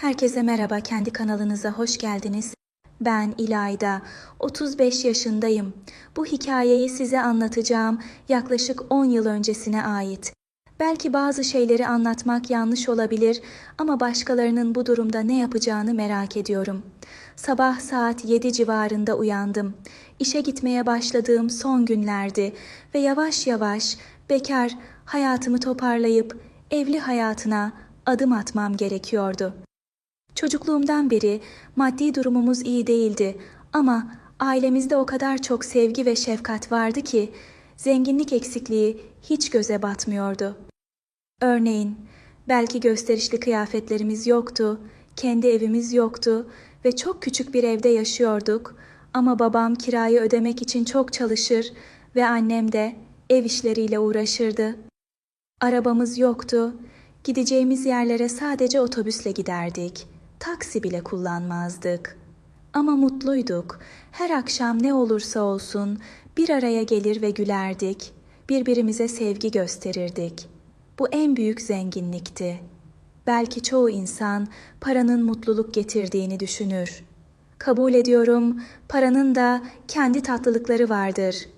Herkese merhaba, kendi kanalınıza hoş geldiniz. Ben İlayda, 35 yaşındayım. Bu hikayeyi size anlatacağım yaklaşık 10 yıl öncesine ait. Belki bazı şeyleri anlatmak yanlış olabilir ama başkalarının bu durumda ne yapacağını merak ediyorum. Sabah saat 7 civarında uyandım. İşe gitmeye başladığım son günlerdi ve yavaş yavaş bekar hayatımı toparlayıp evli hayatına adım atmam gerekiyordu. Çocukluğumdan beri maddi durumumuz iyi değildi ama ailemizde o kadar çok sevgi ve şefkat vardı ki zenginlik eksikliği hiç göze batmıyordu. Örneğin belki gösterişli kıyafetlerimiz yoktu, kendi evimiz yoktu ve çok küçük bir evde yaşıyorduk ama babam kirayı ödemek için çok çalışır ve annem de ev işleriyle uğraşırdı. Arabamız yoktu. Gideceğimiz yerlere sadece otobüsle giderdik. Taksi bile kullanmazdık. Ama mutluyduk. Her akşam ne olursa olsun bir araya gelir ve gülerdik. Birbirimize sevgi gösterirdik. Bu en büyük zenginlikti. Belki çoğu insan paranın mutluluk getirdiğini düşünür. Kabul ediyorum, paranın da kendi tatlılıkları vardır.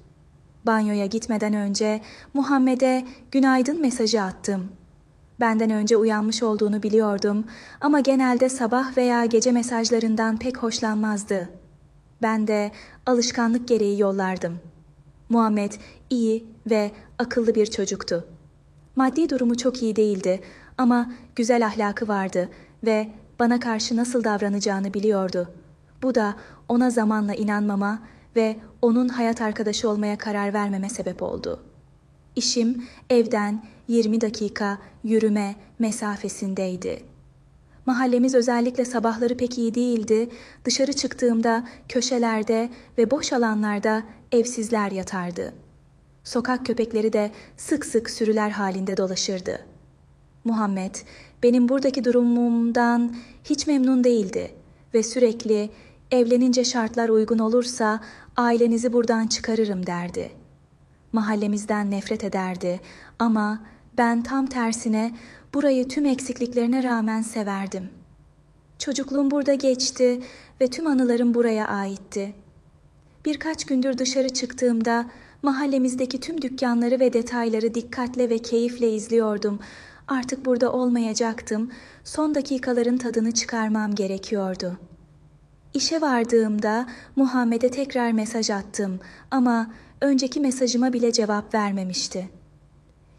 Banyoya gitmeden önce Muhammed'e günaydın mesajı attım. Benden önce uyanmış olduğunu biliyordum ama genelde sabah veya gece mesajlarından pek hoşlanmazdı. Ben de alışkanlık gereği yollardım. Muhammed iyi ve akıllı bir çocuktu. Maddi durumu çok iyi değildi ama güzel ahlakı vardı ve bana karşı nasıl davranacağını biliyordu. Bu da ona zamanla inanmama ve onun hayat arkadaşı olmaya karar vermeme sebep oldu. İşim evden 20 dakika yürüme mesafesindeydi. Mahallemiz özellikle sabahları pek iyi değildi. Dışarı çıktığımda köşelerde ve boş alanlarda evsizler yatardı. Sokak köpekleri de sık sık sürüler halinde dolaşırdı. Muhammed benim buradaki durumumdan hiç memnun değildi ve sürekli evlenince şartlar uygun olursa ailenizi buradan çıkarırım derdi. Mahallemizden nefret ederdi ama ben tam tersine burayı tüm eksikliklerine rağmen severdim. Çocukluğum burada geçti ve tüm anılarım buraya aitti. Birkaç gündür dışarı çıktığımda mahallemizdeki tüm dükkanları ve detayları dikkatle ve keyifle izliyordum. Artık burada olmayacaktım. Son dakikaların tadını çıkarmam gerekiyordu. İşe vardığımda Muhammed'e tekrar mesaj attım ama önceki mesajıma bile cevap vermemişti.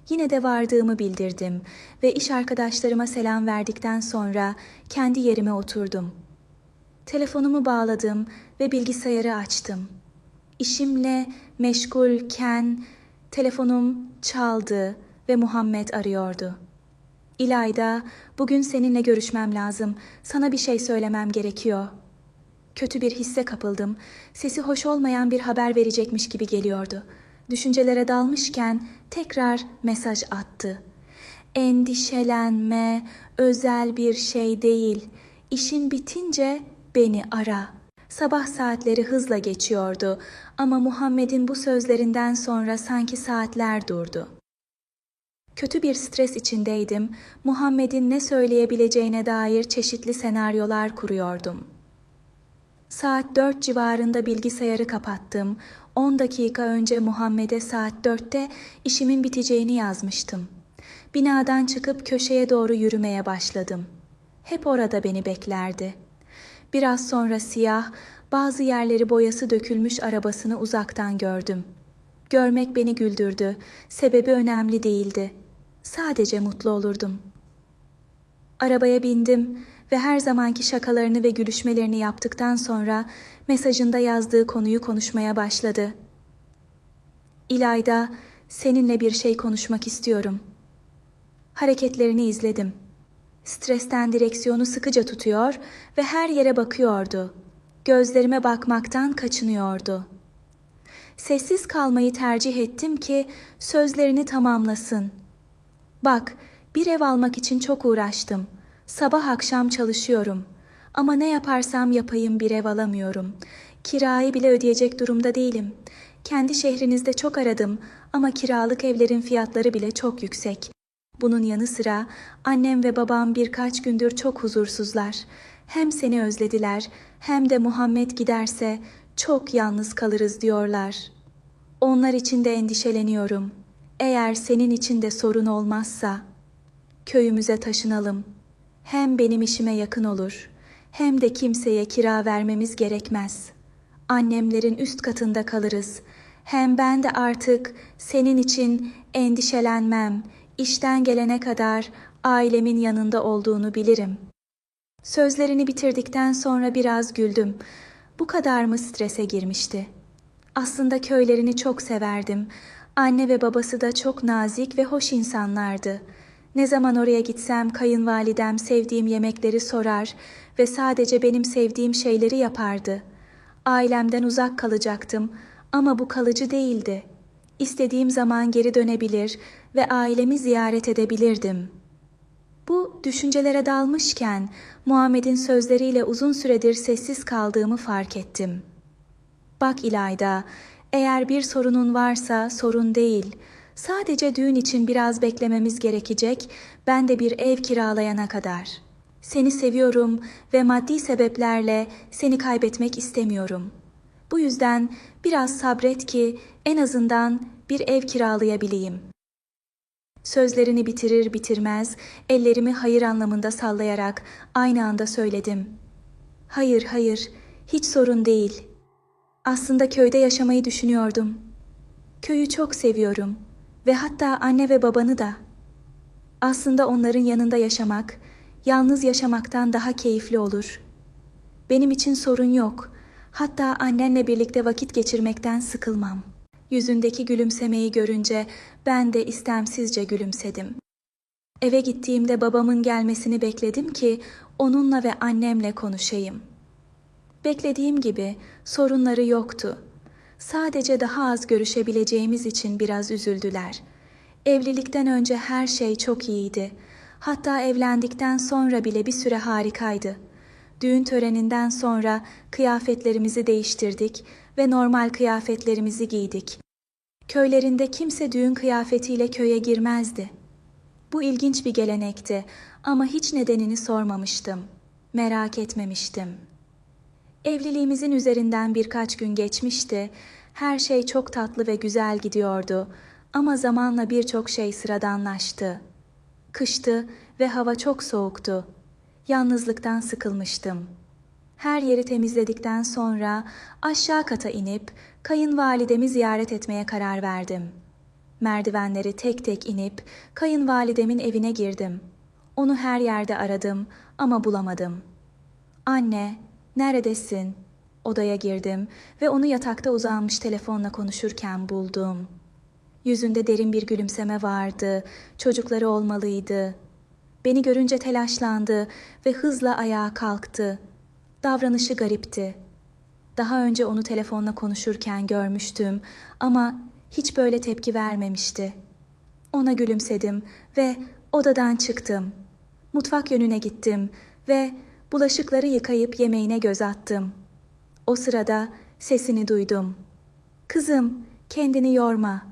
Yine de vardığımı bildirdim ve iş arkadaşlarıma selam verdikten sonra kendi yerime oturdum. Telefonumu bağladım ve bilgisayarı açtım. İşimle meşgulken telefonum çaldı ve Muhammed arıyordu. İlayda, bugün seninle görüşmem lazım. Sana bir şey söylemem gerekiyor. Kötü bir hisse kapıldım. Sesi hoş olmayan bir haber verecekmiş gibi geliyordu. Düşüncelere dalmışken tekrar mesaj attı. Endişelenme, özel bir şey değil. İşin bitince beni ara. Sabah saatleri hızla geçiyordu ama Muhammed'in bu sözlerinden sonra sanki saatler durdu. Kötü bir stres içindeydim. Muhammed'in ne söyleyebileceğine dair çeşitli senaryolar kuruyordum. Saat dört civarında bilgisayarı kapattım. On dakika önce Muhammed'e saat dörtte işimin biteceğini yazmıştım. Binadan çıkıp köşeye doğru yürümeye başladım. Hep orada beni beklerdi. Biraz sonra siyah, bazı yerleri boyası dökülmüş arabasını uzaktan gördüm. Görmek beni güldürdü. Sebebi önemli değildi. Sadece mutlu olurdum. Arabaya bindim ve her zamanki şakalarını ve gülüşmelerini yaptıktan sonra mesajında yazdığı konuyu konuşmaya başladı. İlayda, seninle bir şey konuşmak istiyorum. Hareketlerini izledim. Stresten direksiyonu sıkıca tutuyor ve her yere bakıyordu. Gözlerime bakmaktan kaçınıyordu. Sessiz kalmayı tercih ettim ki sözlerini tamamlasın. Bak, bir ev almak için çok uğraştım. Sabah akşam çalışıyorum. Ama ne yaparsam yapayım bir ev alamıyorum. Kirayı bile ödeyecek durumda değilim. Kendi şehrinizde çok aradım ama kiralık evlerin fiyatları bile çok yüksek. Bunun yanı sıra annem ve babam birkaç gündür çok huzursuzlar. Hem seni özlediler hem de Muhammed giderse çok yalnız kalırız diyorlar. Onlar için de endişeleniyorum. Eğer senin için de sorun olmazsa köyümüze taşınalım. Hem benim işime yakın olur hem de kimseye kira vermemiz gerekmez. Annemlerin üst katında kalırız. Hem ben de artık senin için endişelenmem. İşten gelene kadar ailemin yanında olduğunu bilirim. Sözlerini bitirdikten sonra biraz güldüm. Bu kadar mı strese girmişti? Aslında köylerini çok severdim. Anne ve babası da çok nazik ve hoş insanlardı. Ne zaman oraya gitsem kayınvalidem sevdiğim yemekleri sorar ve sadece benim sevdiğim şeyleri yapardı. Ailemden uzak kalacaktım ama bu kalıcı değildi. İstediğim zaman geri dönebilir ve ailemi ziyaret edebilirdim. Bu düşüncelere dalmışken Muhammed'in sözleriyle uzun süredir sessiz kaldığımı fark ettim. Bak İlayda, eğer bir sorunun varsa sorun değil. Sadece düğün için biraz beklememiz gerekecek, ben de bir ev kiralayana kadar. Seni seviyorum ve maddi sebeplerle seni kaybetmek istemiyorum. Bu yüzden biraz sabret ki en azından bir ev kiralayabileyim. Sözlerini bitirir bitirmez ellerimi hayır anlamında sallayarak aynı anda söyledim. Hayır, hayır, hiç sorun değil. Aslında köyde yaşamayı düşünüyordum. Köyü çok seviyorum ve hatta anne ve babanı da. Aslında onların yanında yaşamak, yalnız yaşamaktan daha keyifli olur. Benim için sorun yok. Hatta annenle birlikte vakit geçirmekten sıkılmam. Yüzündeki gülümsemeyi görünce ben de istemsizce gülümsedim. Eve gittiğimde babamın gelmesini bekledim ki onunla ve annemle konuşayım. Beklediğim gibi sorunları yoktu. Sadece daha az görüşebileceğimiz için biraz üzüldüler. Evlilikten önce her şey çok iyiydi. Hatta evlendikten sonra bile bir süre harikaydı. Düğün töreninden sonra kıyafetlerimizi değiştirdik ve normal kıyafetlerimizi giydik. Köylerinde kimse düğün kıyafetiyle köye girmezdi. Bu ilginç bir gelenekti ama hiç nedenini sormamıştım. Merak etmemiştim. Evliliğimizin üzerinden birkaç gün geçmişti. Her şey çok tatlı ve güzel gidiyordu ama zamanla birçok şey sıradanlaştı. Kıştı ve hava çok soğuktu. Yalnızlıktan sıkılmıştım. Her yeri temizledikten sonra aşağı kata inip kayınvalidemi ziyaret etmeye karar verdim. Merdivenleri tek tek inip kayınvalidemin evine girdim. Onu her yerde aradım ama bulamadım. Anne, neredesin? Odaya girdim ve onu yatakta uzanmış telefonla konuşurken buldum. Yüzünde derin bir gülümseme vardı. Çocukları olmalıydı. Beni görünce telaşlandı ve hızla ayağa kalktı. Davranışı garipti. Daha önce onu telefonla konuşurken görmüştüm ama hiç böyle tepki vermemişti. Ona gülümsedim ve odadan çıktım. Mutfak yönüne gittim ve bulaşıkları yıkayıp yemeğine göz attım. O sırada sesini duydum. Kızım, kendini yorma.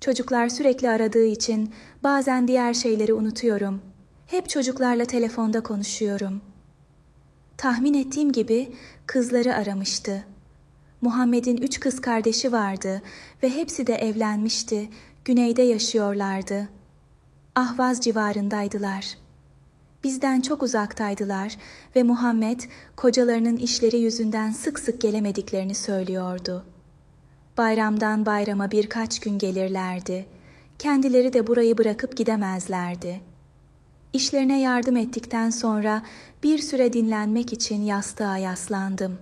Çocuklar sürekli aradığı için bazen diğer şeyleri unutuyorum. Hep çocuklarla telefonda konuşuyorum. Tahmin ettiğim gibi kızları aramıştı. Muhammed'in üç kız kardeşi vardı ve hepsi de evlenmişti, güneyde yaşıyorlardı. Ahvaz civarındaydılar. Bizden çok uzaktaydılar ve Muhammed kocalarının işleri yüzünden sık sık gelemediklerini söylüyordu. Bayramdan bayrama birkaç gün gelirlerdi. Kendileri de burayı bırakıp gidemezlerdi. İşlerine yardım ettikten sonra bir süre dinlenmek için yastığa yaslandım.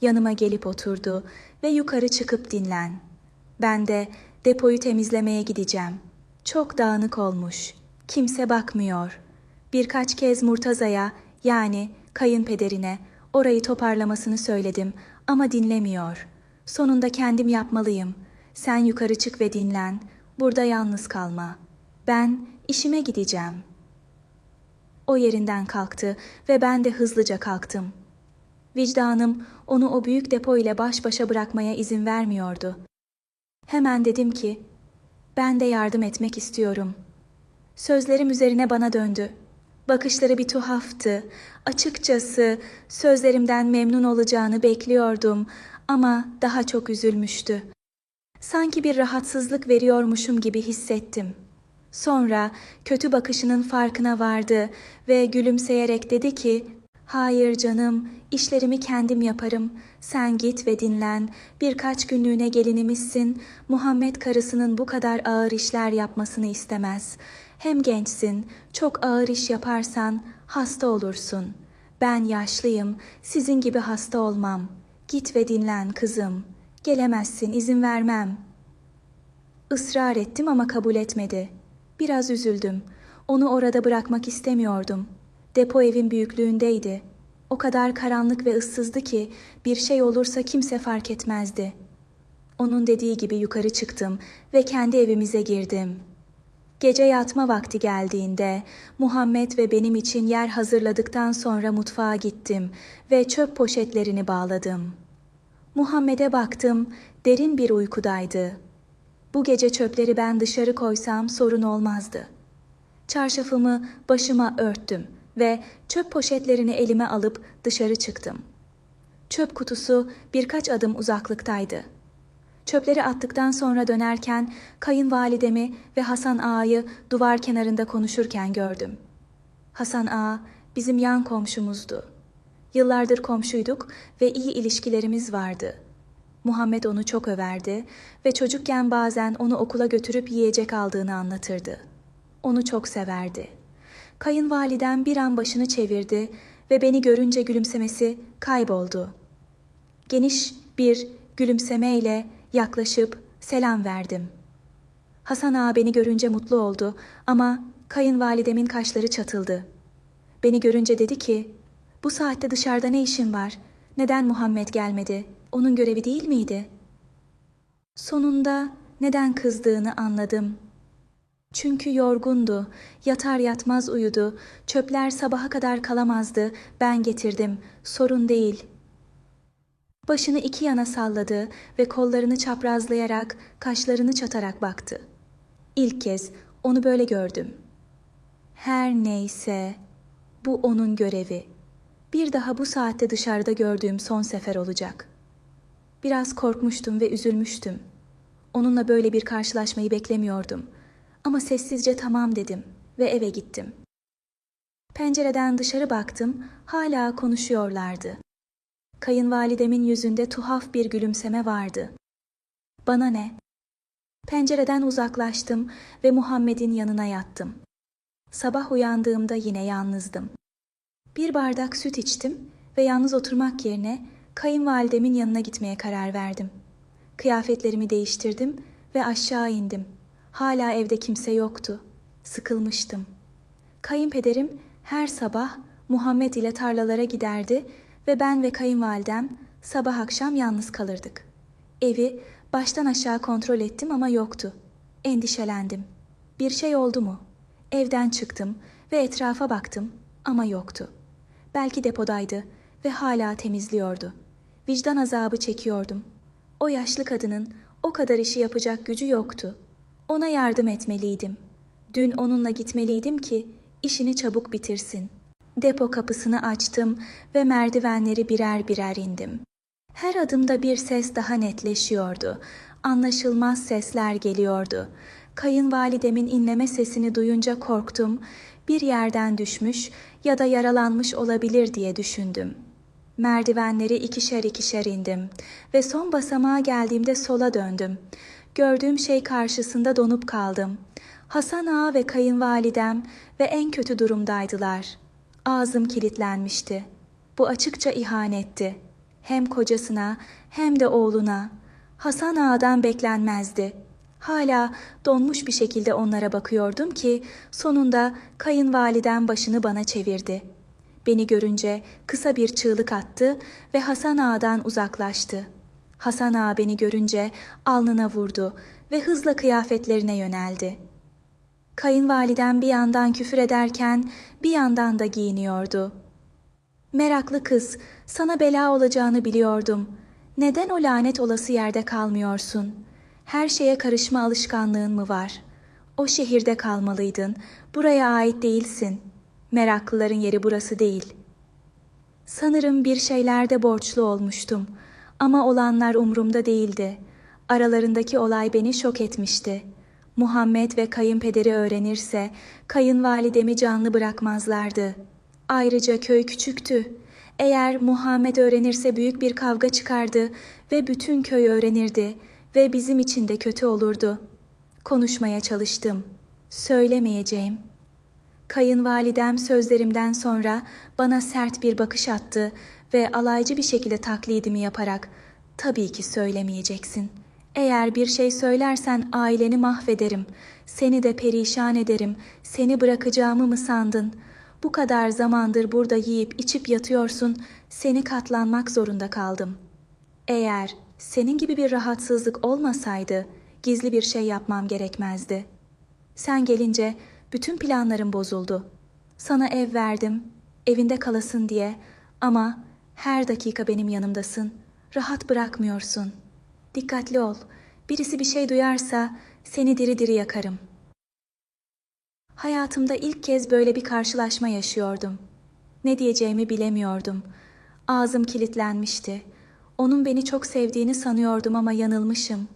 Yanıma gelip oturdu ve yukarı çıkıp dinlen. Ben de depoyu temizlemeye gideceğim. Çok dağınık olmuş. Kimse bakmıyor. Birkaç kez Murtaza'ya yani kayınpederine orayı toparlamasını söyledim ama dinlemiyor. Sonunda kendim yapmalıyım. Sen yukarı çık ve dinlen. Burada yalnız kalma. Ben işime gideceğim. O yerinden kalktı ve ben de hızlıca kalktım. Vicdanım onu o büyük depo ile baş başa bırakmaya izin vermiyordu. Hemen dedim ki, ben de yardım etmek istiyorum. Sözlerim üzerine bana döndü. Bakışları bir tuhaftı. Açıkçası sözlerimden memnun olacağını bekliyordum ama daha çok üzülmüştü. Sanki bir rahatsızlık veriyormuşum gibi hissettim. Sonra kötü bakışının farkına vardı ve gülümseyerek dedi ki, "Hayır canım, işlerimi kendim yaparım. Sen git ve dinlen. Birkaç günlüğüne gelinimizsin. Muhammed karısının bu kadar ağır işler yapmasını istemez. Hem gençsin, çok ağır iş yaparsan hasta olursun. Ben yaşlıyım, sizin gibi hasta olmam. Git ve dinlen kızım. Gelemezsin, izin vermem. Israr ettim ama kabul etmedi. Biraz üzüldüm. Onu orada bırakmak istemiyordum. Depo evin büyüklüğündeydi. O kadar karanlık ve ıssızdı ki bir şey olursa kimse fark etmezdi. Onun dediği gibi yukarı çıktım ve kendi evimize girdim.'' Gece yatma vakti geldiğinde Muhammed ve benim için yer hazırladıktan sonra mutfağa gittim ve çöp poşetlerini bağladım. Muhammed'e baktım, derin bir uykudaydı. Bu gece çöpleri ben dışarı koysam sorun olmazdı. Çarşafımı başıma örttüm ve çöp poşetlerini elime alıp dışarı çıktım. Çöp kutusu birkaç adım uzaklıktaydı.'' Çöpleri attıktan sonra dönerken kayınvalidemi ve Hasan Ağa'yı duvar kenarında konuşurken gördüm. Hasan Ağa bizim yan komşumuzdu. Yıllardır komşuyduk ve iyi ilişkilerimiz vardı. Muhammed onu çok överdi ve çocukken bazen onu okula götürüp yiyecek aldığını anlatırdı. Onu çok severdi. Kayınvalidem bir an başını çevirdi ve beni görünce gülümsemesi kayboldu. Geniş bir gülümsemeyle Yaklaşıp selam verdim. Hasan ağa beni görünce mutlu oldu ama kayınvalidemin kaşları çatıldı. Beni görünce dedi ki, bu saatte dışarıda ne işin var? Neden Muhammed gelmedi? Onun görevi değil miydi? Sonunda neden kızdığını anladım. Çünkü yorgundu, yatar yatmaz uyudu, çöpler sabaha kadar kalamazdı, ben getirdim, sorun değil.'' Başını iki yana salladı ve kollarını çaprazlayarak, kaşlarını çatarak baktı. İlk kez onu böyle gördüm. Her neyse, bu onun görevi. Bir daha bu saatte dışarıda gördüğüm son sefer olacak. Biraz korkmuştum ve üzülmüştüm. Onunla böyle bir karşılaşmayı beklemiyordum. Ama sessizce tamam dedim ve eve gittim. Pencereden dışarı baktım, hala konuşuyorlardı. Kayınvalidemin yüzünde tuhaf bir gülümseme vardı. Bana ne? Pencereden uzaklaştım ve Muhammed'in yanına yattım. Sabah uyandığımda yine yalnızdım. Bir bardak süt içtim ve yalnız oturmak yerine kayınvalidemin yanına gitmeye karar verdim. Kıyafetlerimi değiştirdim ve aşağı indim. Hala evde kimse yoktu. Sıkılmıştım. Kayınpederim her sabah Muhammed ile tarlalara giderdi ve ben ve kayınvalidem sabah akşam yalnız kalırdık. Evi baştan aşağı kontrol ettim ama yoktu. Endişelendim. Bir şey oldu mu? Evden çıktım ve etrafa baktım ama yoktu. Belki depodaydı ve hala temizliyordu. Vicdan azabı çekiyordum. O yaşlı kadının o kadar işi yapacak gücü yoktu. Ona yardım etmeliydim. Dün onunla gitmeliydim ki işini çabuk bitirsin.'' Depo kapısını açtım ve merdivenleri birer birer indim. Her adımda bir ses daha netleşiyordu. Anlaşılmaz sesler geliyordu. Kayınvalidemin inleme sesini duyunca korktum. Bir yerden düşmüş ya da yaralanmış olabilir diye düşündüm. Merdivenleri ikişer ikişer indim ve son basamağa geldiğimde sola döndüm. Gördüğüm şey karşısında donup kaldım. Hasan Ağa ve kayınvalidem ve en kötü durumdaydılar.'' Ağzım kilitlenmişti. Bu açıkça ihanetti. Hem kocasına hem de oğluna. Hasan Ağa'dan beklenmezdi. Hala donmuş bir şekilde onlara bakıyordum ki sonunda kayınvaliden başını bana çevirdi. Beni görünce kısa bir çığlık attı ve Hasan Ağa'dan uzaklaştı. Hasan Ağa beni görünce alnına vurdu ve hızla kıyafetlerine yöneldi.'' Kayınvaliden bir yandan küfür ederken bir yandan da giyiniyordu. Meraklı kız, sana bela olacağını biliyordum. Neden o lanet olası yerde kalmıyorsun? Her şeye karışma alışkanlığın mı var? O şehirde kalmalıydın. Buraya ait değilsin. Meraklıların yeri burası değil. Sanırım bir şeylerde borçlu olmuştum. Ama olanlar umrumda değildi. Aralarındaki olay beni şok etmişti. Muhammed ve kayınpederi öğrenirse kayınvalidemi canlı bırakmazlardı. Ayrıca köy küçüktü. Eğer Muhammed öğrenirse büyük bir kavga çıkardı ve bütün köy öğrenirdi ve bizim için de kötü olurdu. Konuşmaya çalıştım. Söylemeyeceğim. Kayınvalidem sözlerimden sonra bana sert bir bakış attı ve alaycı bir şekilde taklidimi yaparak "Tabii ki söylemeyeceksin. Eğer bir şey söylersen aileni mahvederim. Seni de perişan ederim. Seni bırakacağımı mı sandın? Bu kadar zamandır burada yiyip içip yatıyorsun. Seni katlanmak zorunda kaldım. Eğer senin gibi bir rahatsızlık olmasaydı gizli bir şey yapmam gerekmezdi. Sen gelince bütün planlarım bozuldu. Sana ev verdim, evinde kalasın diye ama her dakika benim yanımdasın. Rahat bırakmıyorsun. Dikkatli ol. Birisi bir şey duyarsa seni diri diri yakarım. Hayatımda ilk kez böyle bir karşılaşma yaşıyordum. Ne diyeceğimi bilemiyordum. Ağzım kilitlenmişti. Onun beni çok sevdiğini sanıyordum ama yanılmışım.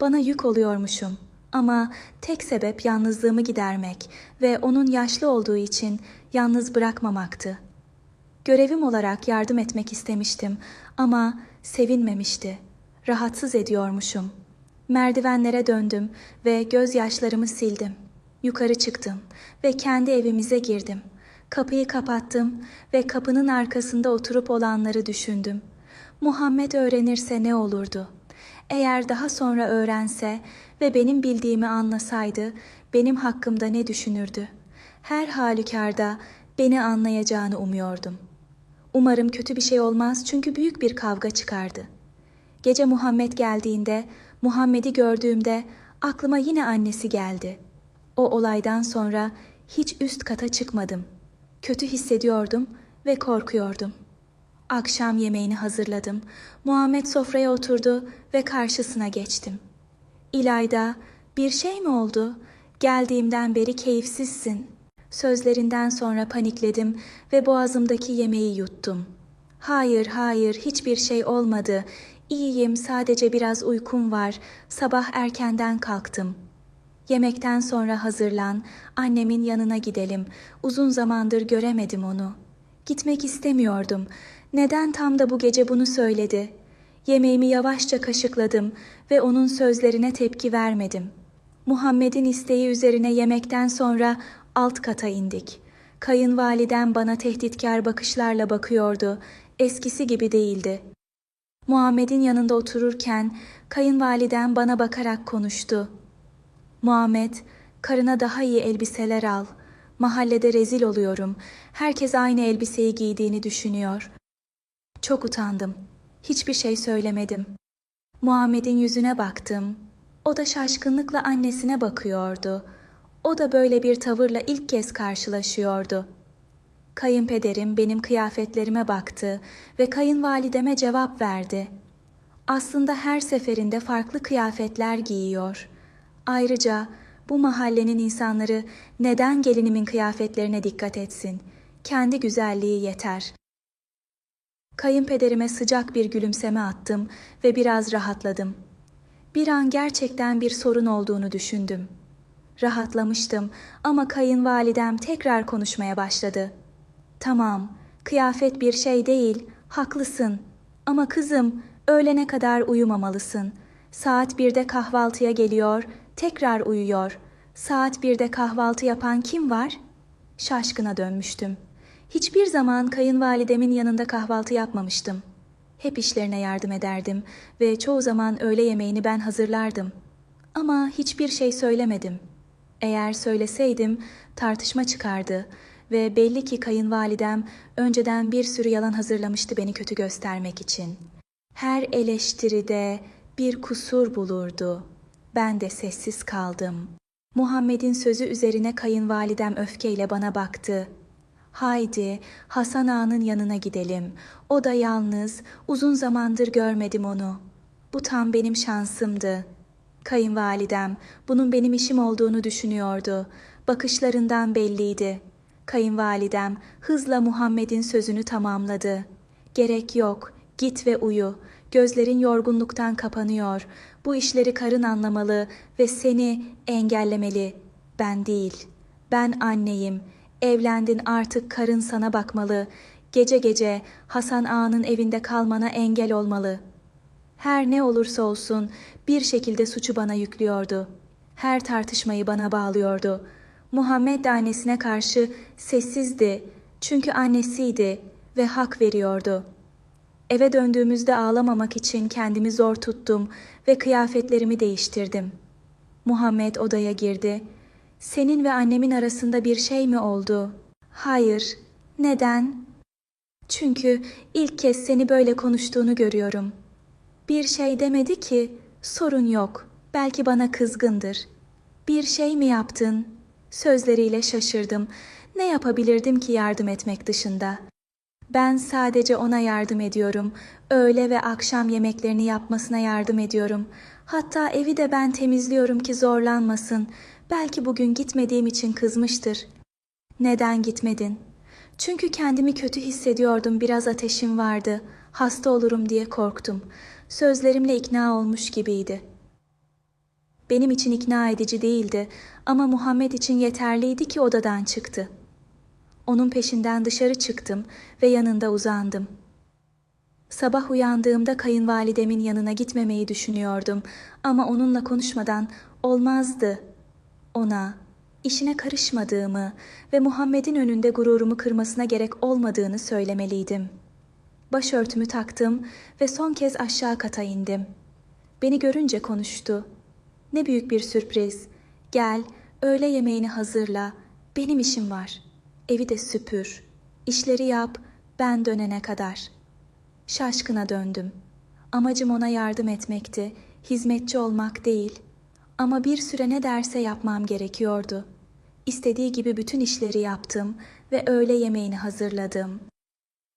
Bana yük oluyormuşum. Ama tek sebep yalnızlığımı gidermek ve onun yaşlı olduğu için yalnız bırakmamaktı. Görevim olarak yardım etmek istemiştim ama sevinmemişti. Rahatsız ediyormuşum. Merdivenlere döndüm ve gözyaşlarımı sildim. Yukarı çıktım ve kendi evimize girdim. Kapıyı kapattım ve kapının arkasında oturup olanları düşündüm. Muhammed öğrenirse ne olurdu? Eğer daha sonra öğrense ve benim bildiğimi anlasaydı benim hakkımda ne düşünürdü? Her halükarda beni anlayacağını umuyordum. Umarım kötü bir şey olmaz çünkü büyük bir kavga çıkardı. Gece Muhammed geldiğinde, Muhammed'i gördüğümde aklıma yine annesi geldi. O olaydan sonra hiç üst kata çıkmadım. Kötü hissediyordum ve korkuyordum. Akşam yemeğini hazırladım. Muhammed sofraya oturdu ve karşısına geçtim. İlayda, bir şey mi oldu? Geldiğimden beri keyifsizsin. Sözlerinden sonra panikledim ve boğazımdaki yemeği yuttum. Hayır, hayır, hiçbir şey olmadı. İyiyim, sadece biraz uykum var. Sabah erkenden kalktım. Yemekten sonra hazırlan, annemin yanına gidelim. Uzun zamandır göremedim onu. Gitmek istemiyordum. Neden tam da bu gece bunu söyledi? Yemeğimi yavaşça kaşıkladım ve onun sözlerine tepki vermedim. Muhammed'in isteği üzerine yemekten sonra alt kata indik. Kayınvalidem bana tehditkar bakışlarla bakıyordu. Eskisi gibi değildi. Muhammed'in yanında otururken kayınvalidem bana bakarak konuştu. Muhammed, karına daha iyi elbiseler al. Mahallede rezil oluyorum. Herkes aynı elbiseyi giydiğini düşünüyor. Çok utandım. Hiçbir şey söylemedim. Muhammed'in yüzüne baktım. O da şaşkınlıkla annesine bakıyordu. O da böyle bir tavırla ilk kez karşılaşıyordu. Kayınpederim benim kıyafetlerime baktı ve kayınvalideme cevap verdi. Aslında her seferinde farklı kıyafetler giyiyor. Ayrıca bu mahallenin insanları neden gelinimin kıyafetlerine dikkat etsin? Kendi güzelliği yeter. Kayınpederime sıcak bir gülümseme attım ve biraz rahatladım. Bir an gerçekten bir sorun olduğunu düşündüm. Rahatlamıştım ama kayınvalidem tekrar konuşmaya başladı. Tamam, kıyafet bir şey değil, haklısın. Ama kızım, öğlene kadar uyumamalısın. Saat birde kahvaltıya geliyor, tekrar uyuyor. Saat birde kahvaltı yapan kim var? Şaşkına dönmüştüm. Hiçbir zaman kayınvalidemin yanında kahvaltı yapmamıştım. Hep işlerine yardım ederdim ve çoğu zaman öğle yemeğini ben hazırlardım. Ama hiçbir şey söylemedim. Eğer söyleseydim tartışma çıkardı ve belli ki kayınvalidem önceden bir sürü yalan hazırlamıştı beni kötü göstermek için. Her eleştiride bir kusur bulurdu. Ben de sessiz kaldım. Muhammed'in sözü üzerine kayınvalidem öfkeyle bana baktı. Haydi Hasan Ağa'nın yanına gidelim. O da yalnız, uzun zamandır görmedim onu. Bu tam benim şansımdı. Kayınvalidem bunun benim işim olduğunu düşünüyordu. Bakışlarından belliydi. Kayınvalidem hızla Muhammed'in sözünü tamamladı. Gerek yok, git ve uyu. Gözlerin yorgunluktan kapanıyor. Bu işleri karın anlamalı ve seni engellemeli. Ben değil. Ben anneyim. Evlendin artık karın sana bakmalı. Gece gece Hasan Ağa'nın evinde kalmana engel olmalı. Her ne olursa olsun bir şekilde suçu bana yüklüyordu. Her tartışmayı bana bağlıyordu. Muhammed annesine karşı sessizdi. Çünkü annesiydi ve hak veriyordu. Eve döndüğümüzde ağlamamak için kendimi zor tuttum ve kıyafetlerimi değiştirdim. Muhammed odaya girdi. Senin ve annemin arasında bir şey mi oldu? Hayır. Neden? Çünkü ilk kez seni böyle konuştuğunu görüyorum. Bir şey demedi ki, sorun yok. Belki bana kızgındır. Bir şey mi yaptın? Sözleriyle şaşırdım. Ne yapabilirdim ki yardım etmek dışında? Ben sadece ona yardım ediyorum. Öğle ve akşam yemeklerini yapmasına yardım ediyorum. Hatta evi de ben temizliyorum ki zorlanmasın. Belki bugün gitmediğim için kızmıştır. Neden gitmedin? Çünkü kendimi kötü hissediyordum. Biraz ateşim vardı. Hasta olurum diye korktum. Sözlerimle ikna olmuş gibiydi. Benim için ikna edici değildi ama Muhammed için yeterliydi ki odadan çıktı. Onun peşinden dışarı çıktım ve yanında uzandım. Sabah uyandığımda kayınvalidemin yanına gitmemeyi düşünüyordum ama onunla konuşmadan olmazdı. Ona işine karışmadığımı ve Muhammed'in önünde gururumu kırmasına gerek olmadığını söylemeliydim. Başörtümü taktım ve son kez aşağı kata indim. Beni görünce konuştu. Ne büyük bir sürpriz. Gel, öğle yemeğini hazırla. Benim işim var. Evi de süpür. İşleri yap, ben dönene kadar. Şaşkına döndüm. Amacım ona yardım etmekti, hizmetçi olmak değil. Ama bir süre ne derse yapmam gerekiyordu. İstediği gibi bütün işleri yaptım ve öğle yemeğini hazırladım.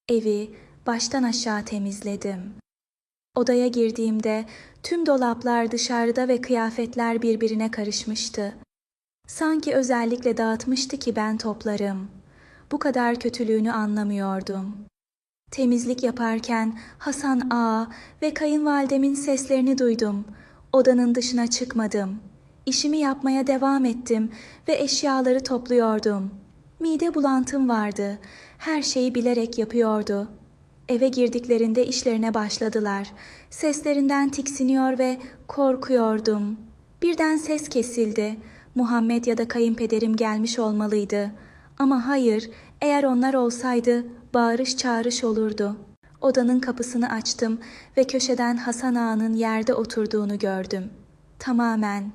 Evi baştan aşağı temizledim. Odaya girdiğimde tüm dolaplar dışarıda ve kıyafetler birbirine karışmıştı. Sanki özellikle dağıtmıştı ki ben toplarım. Bu kadar kötülüğünü anlamıyordum. Temizlik yaparken Hasan Ağa ve kayınvalidemin seslerini duydum. Odanın dışına çıkmadım. İşimi yapmaya devam ettim ve eşyaları topluyordum. Mide bulantım vardı. Her şeyi bilerek yapıyordu. Eve girdiklerinde işlerine başladılar. Seslerinden tiksiniyor ve korkuyordum. Birden ses kesildi. Muhammed ya da kayınpederim gelmiş olmalıydı. Ama hayır, eğer onlar olsaydı bağırış çağırış olurdu. Odanın kapısını açtım ve köşeden Hasan Ağa'nın yerde oturduğunu gördüm. Tamamen.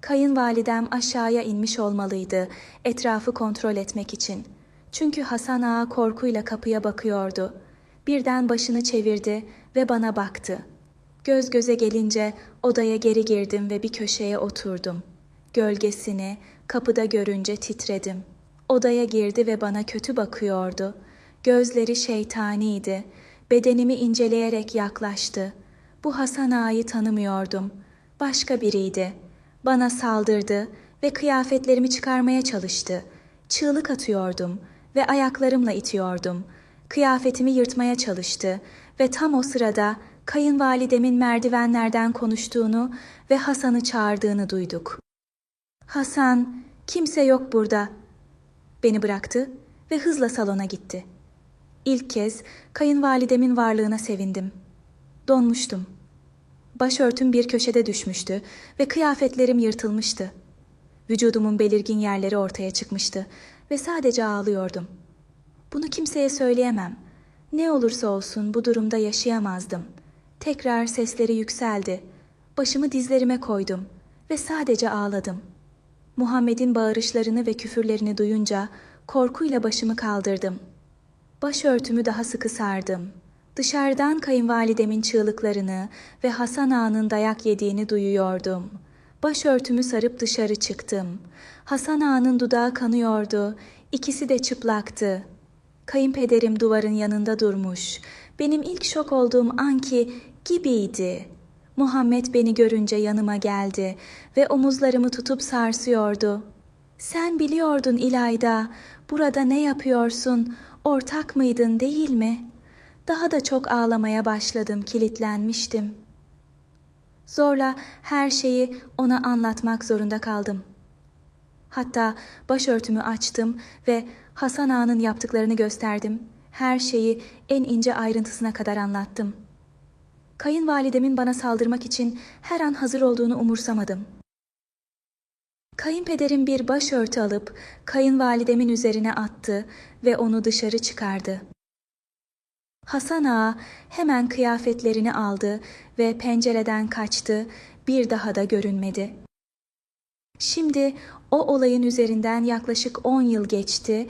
Kayınvalidem aşağıya inmiş olmalıydı etrafı kontrol etmek için. Çünkü Hasan Ağa korkuyla kapıya bakıyordu. Birden başını çevirdi ve bana baktı. Göz göze gelince odaya geri girdim ve bir köşeye oturdum. Gölgesini kapıda görünce titredim. Odaya girdi ve bana kötü bakıyordu. Gözleri şeytaniydi. Bedenimi inceleyerek yaklaştı. Bu Hasan Ağa'yı tanımıyordum. Başka biriydi. Bana saldırdı ve kıyafetlerimi çıkarmaya çalıştı. Çığlık atıyordum ve ayaklarımla itiyordum. Kıyafetimi yırtmaya çalıştı ve tam o sırada kayınvalidemin merdivenlerden konuştuğunu ve Hasan'ı çağırdığını duyduk. Hasan, kimse yok burada. Beni bıraktı ve hızla salona gitti. İlk kez kayınvalidemin varlığına sevindim. Donmuştum. Başörtüm bir köşede düşmüştü ve kıyafetlerim yırtılmıştı. Vücudumun belirgin yerleri ortaya çıkmıştı ve sadece ağlıyordum. Bunu kimseye söyleyemem. Ne olursa olsun bu durumda yaşayamazdım. Tekrar sesleri yükseldi. Başımı dizlerime koydum ve sadece ağladım. Muhammed'in bağırışlarını ve küfürlerini duyunca korkuyla başımı kaldırdım. Başörtümü daha sıkı sardım. Dışarıdan kayınvalidemin çığlıklarını ve Hasan Ağa'nın dayak yediğini duyuyordum. Başörtümü sarıp dışarı çıktım. Hasan Ağa'nın dudağı kanıyordu. İkisi de çıplaktı. Kayınpederim duvarın yanında durmuş. Benim ilk şok olduğum anki gibiydi. Muhammed beni görünce yanıma geldi ve omuzlarımı tutup sarsıyordu. Sen biliyordun İlayda, burada ne yapıyorsun, ortak mıydın değil mi? Daha da çok ağlamaya başladım, kilitlenmiştim. Zorla her şeyi ona anlatmak zorunda kaldım. Hatta başörtümü açtım ve Hasan Ağa'nın yaptıklarını gösterdim. Her şeyi en ince ayrıntısına kadar anlattım. Kayınvalidemin bana saldırmak için her an hazır olduğunu umursamadım. Kayınpederim bir başörtü alıp kayınvalidemin üzerine attı ve onu dışarı çıkardı. Hasan Ağa hemen kıyafetlerini aldı ve pencereden kaçtı, bir daha da görünmedi. Şimdi o olayın üzerinden yaklaşık 10 yıl geçti